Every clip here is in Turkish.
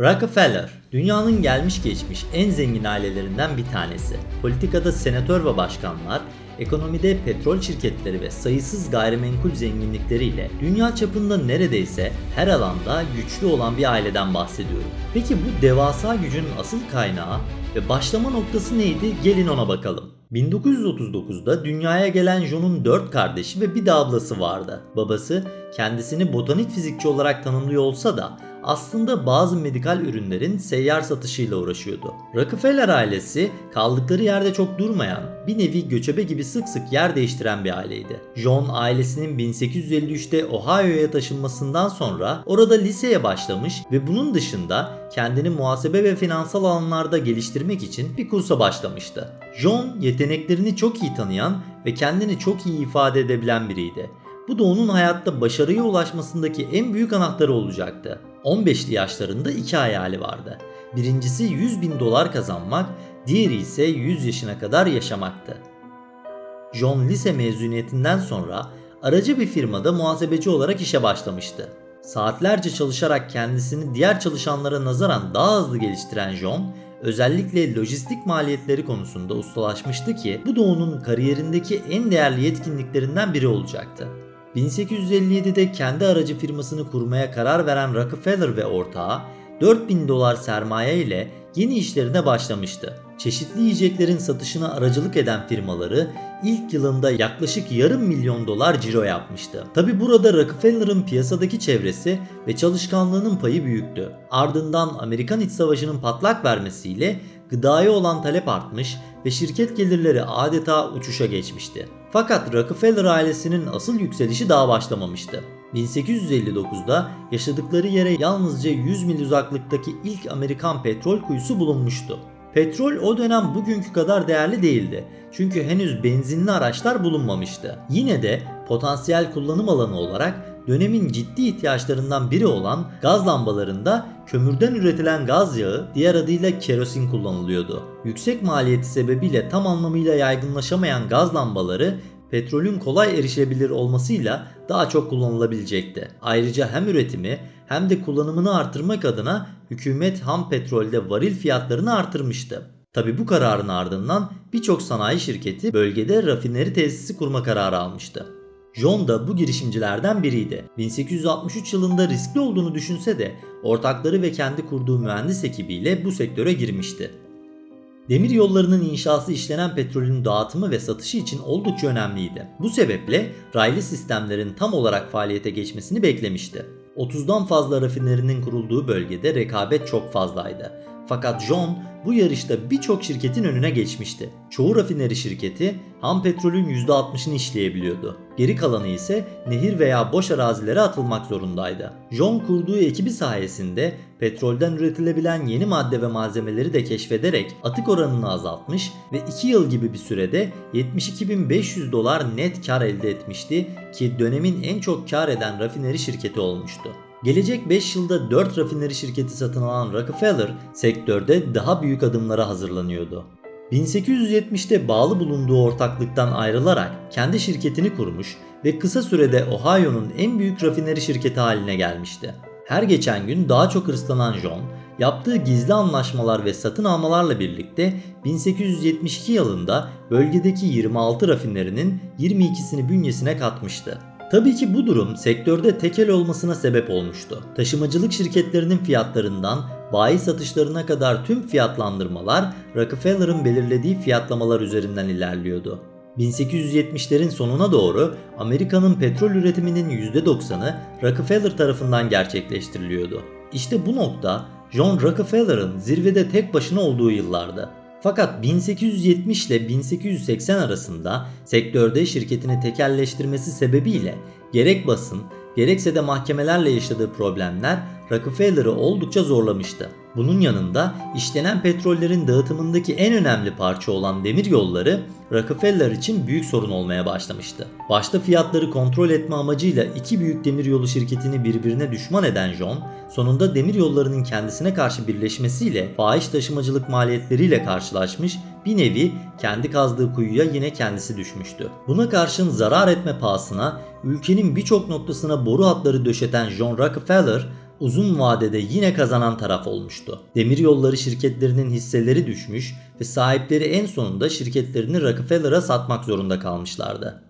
Rockefeller, dünyanın gelmiş geçmiş en zengin ailelerinden bir tanesi. Politikada senatör ve başkanlar, ekonomide petrol şirketleri ve sayısız gayrimenkul zenginlikleriyle dünya çapında neredeyse her alanda güçlü olan bir aileden bahsediyorum. Peki bu devasa gücün asıl kaynağı ve başlama noktası neydi? Gelin ona bakalım. 1939'da dünyaya gelen John'un 4 kardeşi ve bir de ablası vardı. Babası kendisini botanik fizikçi olarak tanımlıyor olsa da aslında bazı medikal ürünlerin seyyar satışıyla uğraşıyordu. Rockefeller ailesi kaldıkları yerde çok durmayan, bir nevi göçebe gibi sık sık yer değiştiren bir aileydi. John ailesinin 1853'te Ohio'ya taşınmasından sonra orada liseye başlamış ve bunun dışında kendini muhasebe ve finansal alanlarda geliştirmek için bir kursa başlamıştı. John yeteneklerini çok iyi tanıyan ve kendini çok iyi ifade edebilen biriydi. Bu da onun hayatta başarıya ulaşmasındaki en büyük anahtarı olacaktı. 15'li yaşlarında iki hayali vardı. Birincisi 100 bin dolar kazanmak, diğeri ise 100 yaşına kadar yaşamaktı. John lise mezuniyetinden sonra aracı bir firmada muhasebeci olarak işe başlamıştı. Saatlerce çalışarak kendisini diğer çalışanlara nazaran daha hızlı geliştiren John, özellikle lojistik maliyetleri konusunda ustalaşmıştı ki bu da onun kariyerindeki en değerli yetkinliklerinden biri olacaktı. 1857'de kendi aracı firmasını kurmaya karar veren Rockefeller ve ortağı 4000 dolar sermaye ile yeni işlerine başlamıştı. Çeşitli yiyeceklerin satışına aracılık eden firmaları ilk yılında yaklaşık yarım milyon dolar ciro yapmıştı. Tabi burada Rockefeller'ın piyasadaki çevresi ve çalışkanlığının payı büyüktü. Ardından Amerikan İç Savaşı'nın patlak vermesiyle gıdaya olan talep artmış ve şirket gelirleri adeta uçuşa geçmişti. Fakat Rockefeller ailesinin asıl yükselişi daha başlamamıştı. 1859'da yaşadıkları yere yalnızca 100 mil uzaklıktaki ilk Amerikan petrol kuyusu bulunmuştu. Petrol o dönem bugünkü kadar değerli değildi. Çünkü henüz benzinli araçlar bulunmamıştı. Yine de potansiyel kullanım alanı olarak dönemin ciddi ihtiyaçlarından biri olan gaz lambalarında kömürden üretilen gaz yağı diğer adıyla kerosin kullanılıyordu. Yüksek maliyeti sebebiyle tam anlamıyla yaygınlaşamayan gaz lambaları petrolün kolay erişebilir olmasıyla daha çok kullanılabilecekti. Ayrıca hem üretimi hem de kullanımını artırmak adına hükümet ham petrolde varil fiyatlarını artırmıştı. Tabi bu kararın ardından birçok sanayi şirketi bölgede rafineri tesisi kurma kararı almıştı. John da bu girişimcilerden biriydi. 1863 yılında riskli olduğunu düşünse de ortakları ve kendi kurduğu mühendis ekibiyle bu sektöre girmişti. Demir yollarının inşası işlenen petrolün dağıtımı ve satışı için oldukça önemliydi. Bu sebeple raylı sistemlerin tam olarak faaliyete geçmesini beklemişti. 30'dan fazla rafinerinin kurulduğu bölgede rekabet çok fazlaydı. Fakat John bu yarışta birçok şirketin önüne geçmişti. Çoğu rafineri şirketi ham petrolün %60'ını işleyebiliyordu. Geri kalanı ise nehir veya boş arazilere atılmak zorundaydı. John kurduğu ekibi sayesinde petrolden üretilebilen yeni madde ve malzemeleri de keşfederek atık oranını azaltmış ve 2 yıl gibi bir sürede 72.500 dolar net kar elde etmişti ki dönemin en çok kar eden rafineri şirketi olmuştu. Gelecek 5 yılda 4 rafineri şirketi satın alan Rockefeller sektörde daha büyük adımlara hazırlanıyordu. 1870'te bağlı bulunduğu ortaklıktan ayrılarak kendi şirketini kurmuş ve kısa sürede Ohio'nun en büyük rafineri şirketi haline gelmişti. Her geçen gün daha çok hırslanan John, yaptığı gizli anlaşmalar ve satın almalarla birlikte 1872 yılında bölgedeki 26 rafinerinin 22'sini bünyesine katmıştı. Tabii ki bu durum sektörde tekel olmasına sebep olmuştu. Taşımacılık şirketlerinin fiyatlarından bayi satışlarına kadar tüm fiyatlandırmalar Rockefeller'ın belirlediği fiyatlamalar üzerinden ilerliyordu. 1870'lerin sonuna doğru Amerika'nın petrol üretiminin %90'ı Rockefeller tarafından gerçekleştiriliyordu. İşte bu nokta John Rockefeller'ın zirvede tek başına olduğu yıllardı. Fakat 1870 ile 1880 arasında sektörde şirketini tekelleştirmesi sebebiyle gerek basın gerekse de mahkemelerle yaşadığı problemler Rockefeller'ı oldukça zorlamıştı. Bunun yanında işlenen petrollerin dağıtımındaki en önemli parça olan demir yolları Rockefeller için büyük sorun olmaya başlamıştı. Başta fiyatları kontrol etme amacıyla iki büyük demir yolu şirketini birbirine düşman eden John, sonunda demir yollarının kendisine karşı birleşmesiyle fahiş taşımacılık maliyetleriyle karşılaşmış bir nevi kendi kazdığı kuyuya yine kendisi düşmüştü. Buna karşın zarar etme pahasına ülkenin birçok noktasına boru hatları döşeten John Rockefeller uzun vadede yine kazanan taraf olmuştu. Demiryolları şirketlerinin hisseleri düşmüş ve sahipleri en sonunda şirketlerini Rockefeller'a satmak zorunda kalmışlardı.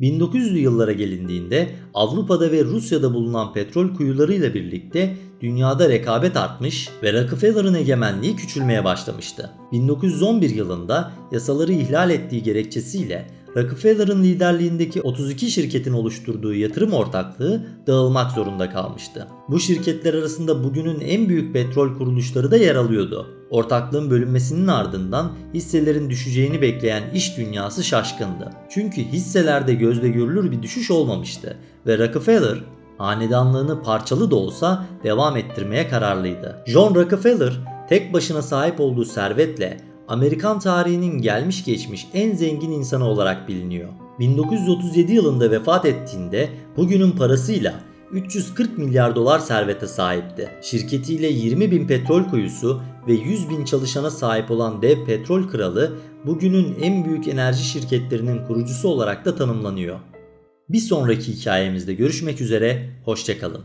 1900'lü yıllara gelindiğinde Avrupa'da ve Rusya'da bulunan petrol kuyularıyla birlikte dünyada rekabet artmış ve Rockefeller'ın egemenliği küçülmeye başlamıştı. 1911 yılında yasaları ihlal ettiği gerekçesiyle Rockefeller'ın liderliğindeki 32 şirketin oluşturduğu yatırım ortaklığı dağılmak zorunda kalmıştı. Bu şirketler arasında bugünün en büyük petrol kuruluşları da yer alıyordu. Ortaklığın bölünmesinin ardından hisselerin düşeceğini bekleyen iş dünyası şaşkındı. Çünkü hisselerde gözle görülür bir düşüş olmamıştı ve Rockefeller hanedanlığını parçalı da olsa devam ettirmeye kararlıydı. John Rockefeller tek başına sahip olduğu servetle Amerikan tarihinin gelmiş geçmiş en zengin insanı olarak biliniyor. 1937 yılında vefat ettiğinde bugünün parasıyla 340 milyar dolar servete sahipti. Şirketiyle 20 bin petrol kuyusu ve 100 bin çalışana sahip olan dev petrol kralı bugünün en büyük enerji şirketlerinin kurucusu olarak da tanımlanıyor. Bir sonraki hikayemizde görüşmek üzere, hoşçakalın.